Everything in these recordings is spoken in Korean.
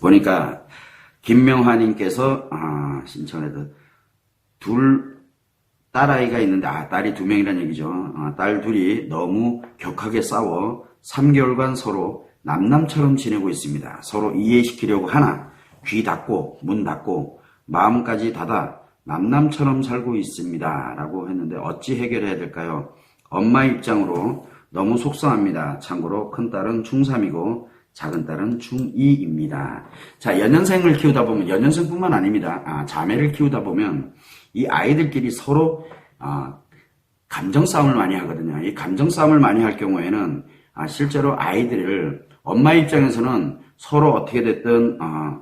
보니까 김명화님께서 아, 신청해도 둘 딸아이가 있는데 아 딸이 두 명이란 얘기죠. 아, 딸 둘이 너무 격하게 싸워 3개월간 서로 남남처럼 지내고 있습니다. 서로 이해시키려고 하나 귀 닫고 문 닫고 마음까지 닫아 남남처럼 살고 있습니다. 라고 했는데 어찌 해결해야 될까요? 엄마 입장으로 너무 속상합니다. 참고로 큰딸은 중3이고 작은 딸은 중2입니다. 자, 연년생을 키우다 보면, 연년생뿐만 아닙니다. 아, 자매를 키우다 보면 이 아이들끼리 서로 아, 감정 싸움을 많이 하거든요. 이 감정 싸움을 많이 할 경우에는 아, 실제로 아이들을 엄마 입장에서는 서로 어떻게 됐든 아,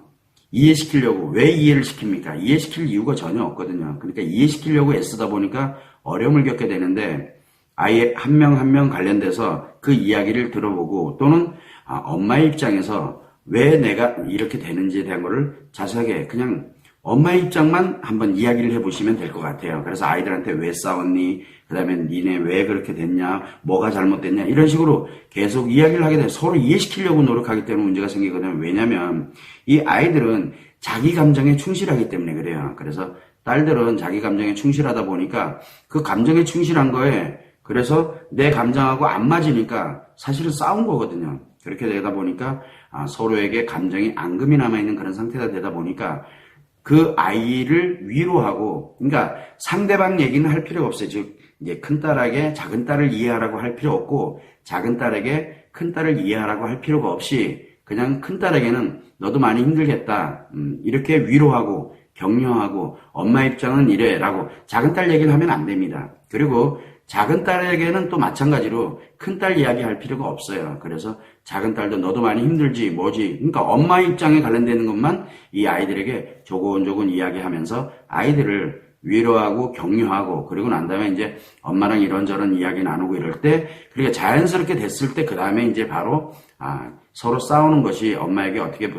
이해시키려고 왜 이해를 시킵니까? 이해시킬 이유가 전혀 없거든요. 그러니까 이해시키려고 애쓰다 보니까 어려움을 겪게 되는데 아예 한 명 한 명 관련돼서 그 이야기를 들어보고 또는 아, 엄마의 입장에서 왜 내가 이렇게 되는지에 대한 거를 자세하게 그냥 엄마의 입장만 한번 이야기를 해보시면 될 것 같아요. 그래서 아이들한테 왜 싸웠니? 그 다음에 니네 왜 그렇게 됐냐? 뭐가 잘못됐냐? 이런 식으로 계속 이야기를 하게 돼요. 서로 이해시키려고 노력하기 때문에 문제가 생기거든요. 왜냐면 이 아이들은 자기 감정에 충실하기 때문에 그래요. 그래서 딸들은 자기 감정에 충실하다 보니까 그 감정에 충실한 거에 그래서 내 감정하고 안 맞으니까 사실은 싸운 거거든요. 그렇게 되다 보니까 아, 서로에게 감정이 앙금이 남아있는 그런 상태가 되다 보니까 그 아이를 위로하고, 그러니까 상대방 얘기는 할 필요가 없어요. 즉, 이제 큰 딸에게 작은 딸을 이해하라고 할 필요 없고, 작은 딸에게 큰 딸을 이해하라고 할 필요가 없이, 그냥 큰 딸에게는 너도 많이 힘들겠다. 음, 이렇게 위로하고, 격려하고, 엄마 입장은 이래라고 작은 딸 얘기를 하면 안 됩니다. 그리고 작은 딸에게는 또 마찬가지로 큰 딸 이야기 할 필요가 없어요. 그래서 작은 딸도 너도 많이 힘들지, 뭐지. 그러니까 엄마 입장에 관련되는 것만 이 아이들에게 조곤조곤 이야기하면서 아이들을 위로하고 격려하고 그리고 난 다음에 이제 엄마랑 이런저런 이야기 나누고 이럴 때 그러니까 자연스럽게 됐을 때 그 다음에 이제 바로 아, 서로 싸우는 것이 엄마에게 어떻게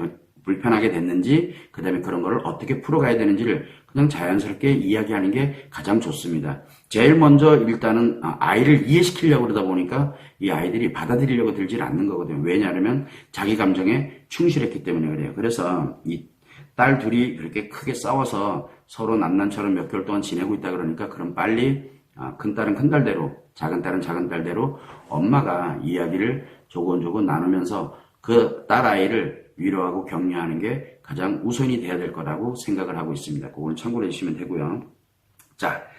불- 불편하게 됐는지 그 다음에 그런 거를 어떻게 풀어가야 되는지를 그냥 자연스럽게 이야기하는 게 가장 좋습니다. 제일 먼저 일단은 아, 아이를 이해시키려고 그러다 보니까 이 아이들이 받아들이려고 들질 않는 거거든요. 왜냐하면 자기 감정에 충실했기 때문에 그래요. 그래서 이 딸 둘이 그렇게 크게 싸워서 서로 남남처럼 몇 개월 동안 지내고 있다 그러니까 그럼 빨리 아, 큰 딸은 큰 딸대로 작은 딸은 작은 딸대로 엄마가 이야기를 조곤조곤 나누면서 그 딸 아이를 위로하고 격려하는 게 가장 우선이 돼야 될 거라고 생각을 하고 있습니다. 그걸 참고해 주시면 되고요. 자,